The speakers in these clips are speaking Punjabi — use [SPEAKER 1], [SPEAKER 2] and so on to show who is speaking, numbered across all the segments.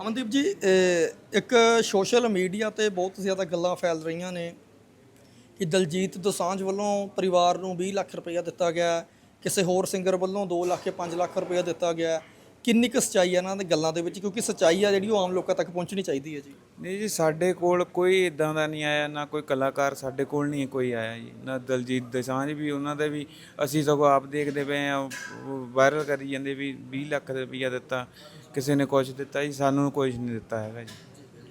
[SPEAKER 1] ਅਮਨਦੀਪ ਜੀ ਇੱਕ ਸੋਸ਼ਲ ਮੀਡੀਆ ਤੇ ਬਹੁਤ ਜ਼ਿਆਦਾ ਗੱਲਾਂ ਫੈਲ ਰਹੀਆਂ ਨੇ ਕਿ ਦਲਜੀਤ ਦੋਸਾਂਝ ਵੱਲੋਂ ਪਰਿਵਾਰ ਨੂੰ 20 ਲੱਖ ਰੁਪਇਆ ਦਿੱਤਾ ਗਿਆ, ਕਿਸੇ ਹੋਰ ਸਿੰਗਰ ਵੱਲੋਂ 2 ਲੱਖ ਕੇ 5 ਲੱਖ ਰੁਪਇਆ ਦਿੱਤਾ ਗਿਆ। ਕਿੰਨੀ ਕੁ ਸੱਚਾਈ ਹੈ ਇਹਨਾਂ ਦੀ ਗੱਲਾਂ ਦੇ ਵਿੱਚ? ਕਿਉਂਕਿ ਸੱਚਾਈ ਆ ਜਿਹੜੀ ਉਹ ਆਮ ਲੋਕਾਂ ਤੱਕ ਪਹੁੰਚਣੀ ਚਾਹੀਦੀ ਹੈ ਜੀ।
[SPEAKER 2] ਨਹੀਂ ਜੀ ਸਾਡੇ ਕੋਲ ਕੋਈ ਇਦਾਂ ਦਾ ਨਹੀਂ ਆਇਆ ਨਾ ਕੋਈ ਕਲਾਕਾਰ ਸਾਡੇ ਕੋਲ ਨਹੀਂ ਕੋਈ ਆਇਆ ਜੀ। ਨਾ ਦਲਜੀਤ ਦੋਸਾਂਝ ਵੀ ਉਹਨਾਂ ਦੇ ਵੀ ਅਸੀਂ ਸਗੋਂ ਆਪ ਦੇਖਦੇ ਪਏ ਆ ਵਾਇਰਲ ਕਰੀ ਜਾਂਦੇ ਵੀ 20 ਲੱਖ ਰੁਪਈਆ ਦਿੱਤਾ ਕਿਸੇ ਨੇ ਕੁਝ ਦਿੱਤਾ ਜੀ ਸਾਨੂੰ ਕੁਝ ਨਹੀਂ ਦਿੱਤਾ ਹੈਗਾ ਜੀ।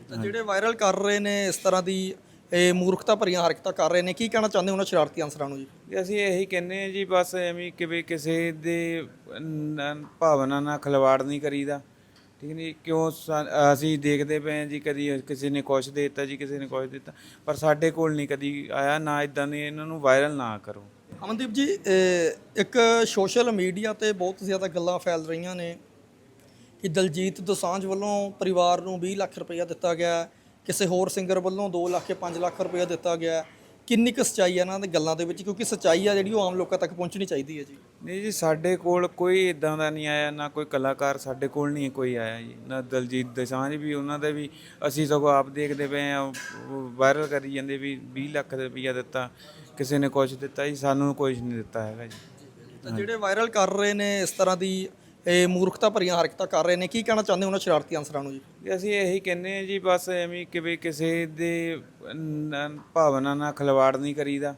[SPEAKER 1] ਤਾਂ ਜਿਹੜੇ ਵਾਇਰਲ ਕਰ ਰਹੇ ਨੇ ਇਸ ਤਰ੍ਹਾਂ ਦੀ ਇਹ ਮੂਰਖਤਾ ਭਰੀਆਂ ਹਰਕਤਾਂ ਕਰ ਰਹੇ ਨੇ। ਕੀ ਕਹਿਣਾ ਚਾਹੁੰਦੇ ਹੋ ਉਹਨਾਂ ਸ਼ਰਾਰਤੀ ਅਨਸਰਾਂ ਨੂੰ ਜੀ?
[SPEAKER 2] ਜੀ ਅਸੀਂ ਇਹੀ ਕਹਿੰਦੇ ਆ ਜੀ ਬਸ ਐਵੇਂ ਕਿ ਵੀ ਕਿਸੇ ਦੇ ਨ- ਭਾਵਨਾ ਨਾਲ ਖਿਲਵਾੜ ਨਹੀਂ ਕਰੀਦਾ। ਠੀਕ ਨਹੀਂ ਕਿਉਂ ਸਾ- ਅਸੀਂ ਦੇਖਦੇ ਪਏ ਆ ਜੀ ਕਦੀ ਕਿਸੇ ਨੇ ਕੁਛ ਦੇ ਦਿੱਤਾ ਜੀ ਕਿਸੇ ਨੇ ਕੁਛ ਦਿੱਤਾ ਪਰ ਸਾਡੇ ਕੋਲ ਨਹੀਂ ਕਦੀ ਆਇਆ ਨਾ ਇਦਾਂ ਦੇ ਇਹਨਾਂ ਨੂੰ ਵਾਇਰਲ ਨਾ ਕਰੋ।
[SPEAKER 1] ਅਮਨਦੀਪ ਜੀ ਇਹ ਇੱਕ ਸੋਸ਼ਲ ਮੀਡੀਆ ਤੇ ਬਹੁਤ ਜ਼ਿਆਦਾ ਗੱਲਾਂ ਫੈਲ ਰਹੀਆਂ ਨੇ ਕਿ ਦਲਜੀਤ ਦੋਸਾਂਝ ਵੱਲੋਂ ਪਰਿਵਾਰ ਨੂੰ 20 ਲੱਖ ਰੁਪਇਆ ਦਿੱਤਾ ਗਿਆ ਹੈ, ਕਿਸੇ ਹੋਰ ਸਿੰਗਰ ਵੱਲੋਂ 2 ਲੱਖ ਕੇ 5 ਲੱਖ ਰੁਪਇਆ ਦਿੱਤਾ ਗਿਆ। ਕਿੰਨੀ ਕੁ ਸੱਚਾਈ ਹੈ ਇਹਨਾਂ ਦੀ ਗੱਲਾਂ ਦੇ ਵਿੱਚ? ਕਿਉਂਕਿ ਸੱਚਾਈ ਆ ਜਿਹੜੀ ਉਹ ਆਮ ਲੋਕਾਂ ਤੱਕ ਪਹੁੰਚਣੀ ਚਾਹੀਦੀ ਹੈ ਜੀ।
[SPEAKER 2] ਨਹੀਂ ਜੀ ਸਾਡੇ ਕੋਲ ਕੋਈ ਇਦਾਂ ਦਾ ਨਹੀਂ ਆਇਆ ਨਾ ਕੋਈ ਕਲਾਕਾਰ ਸਾਡੇ ਕੋਲ ਨਹੀਂ ਕੋਈ ਆਇਆ ਜੀ। ਨਾ ਦਲਜੀਤ ਦੋਸਾਂਝ ਵੀ ਉਹਨਾਂ ਦੇ ਵੀ ਅਸੀਂ ਸਗੋਂ ਆਪ ਦੇਖਦੇ ਪਏ ਆ ਵਾਇਰਲ ਕਰੀ ਜਾਂਦੇ ਵੀ 20 ਲੱਖ ਰੁਪਈਆ ਦਿੱਤਾ ਕਿਸੇ ਨੇ ਕੁਝ ਦਿੱਤਾ ਜੀ ਸਾਨੂੰ ਕੁਝ ਨਹੀਂ ਦਿੱਤਾ ਹੈਗਾ ਜੀ।
[SPEAKER 1] ਤਾਂ ਜਿਹੜੇ ਵਾਇਰਲ ਕਰ ਰਹੇ ਨੇ ਇਸ ਤਰ੍ਹਾਂ ਦੀ ਇਹ ਮੂਰਖਤਾ ਭਰੀਆਂ ਹਰਕਤਾਂ ਕਰ ਰਹੇ ਨੇ। ਕੀ ਕਹਿਣਾ ਚਾਹੁੰਦੇ ਉਹਨਾਂ ਸ਼ਰਾਰਤੀ ਅਨਸਰਾਂ ਨੂੰ ਜੀ?
[SPEAKER 2] ਜੀ ਅਸੀਂ ਇਹੀ ਕਹਿੰਦੇ ਆ ਜੀ, ਬਸ ਐਵੇਂ ਕਿ ਵੀ ਕਿਸੇ ਦੇ ਨ- ਭਾਵਨਾ ਨਾਲ ਖਿਲਵਾੜ ਨਹੀਂ ਕਰੀਦਾ।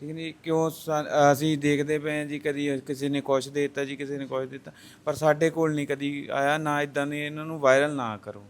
[SPEAKER 2] ਠੀਕ ਨਹੀਂ ਕਿਉਂ ਸਾ- ਅਸੀਂ ਦੇਖਦੇ ਪਏ ਆ ਜੀ, ਕਦੀ ਕਿਸੇ ਨੇ ਕੁਛ ਦੇ ਦਿੱਤਾ ਜੀ, ਕਿਸੇ ਨੇ ਕੁਛ ਦਿੱਤਾ, ਪਰ ਸਾਡੇ ਕੋਲ ਨਹੀਂ ਕਦੀ ਆਇਆ, ਨਾ ਇਦਾਂ ਦੇ ਇਹਨਾਂ ਨੂੰ ਵਾਇਰਲ ਨਾ ਕਰੋ।